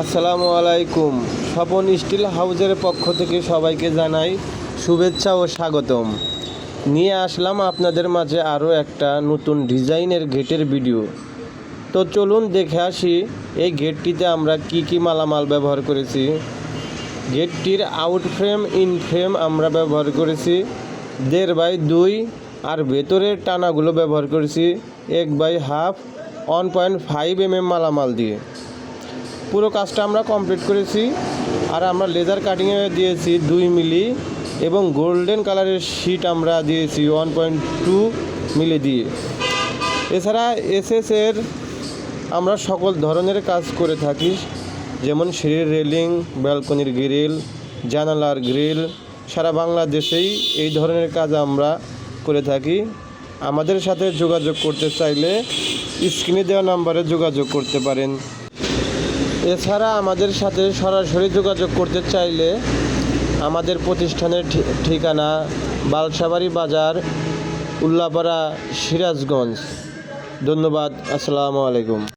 আসসালামু আলাইকুম। স্বপন স্টিল হাউজের পক্ষ থেকে সবাইকে জানাই শুভেচ্ছা ও স্বাগতম। নিয়ে আসলাম আপনাদের মাঝে আরও একটা নতুন ডিজাইনের গেটের ভিডিও। তো চলুন দেখে আসি, এই গেটটিতে আমরা কি কি মালামাল ব্যবহার করেছি। গেটটির আউট ফ্রেম, ইন ফ্রেম আমরা ব্যবহার করেছি। দেড় বাই দুই আর ভেতরের টানাগুলো ব্যবহার করেছি। এক by half, one point five M M মালামাল দিয়ে। পুরো কাজটা আমরা কমপ্লিট করেছি আর আমরা লেজার কাটিংয়ে দিয়েছি দুই মিলি এবং গোল্ডেন কালারের শিট আমরা দিয়েছি ওয়ান পয়েন্ট টু মিলি দিয়ে। এছাড়া এসএস এর আমরা সকল ধরনের কাজ করে থাকি, যেমন সিঁড়ির রেলিং ব্যালকনির গ্রিল জানালার গ্রিল সারা বাংলাদেশেই এই ধরনের কাজ আমরা করে থাকি। আমাদের সাথে যোগাযোগ করতে চাইলে স্ক্রিনে দেওয়া নাম্বারে যোগাযোগ করতে পারেন। এছাড়া আমাদের সাথে সরাসরি যোগাযোগ করতে চাইলে আমাদের প্রতিষ্ঠানের ঠিকানা বালসাবাড়ি বাজার, উল্লাপাড়া, সিরাজগঞ্জ। ধন্যবাদ, আসসালামু আলাইকুম।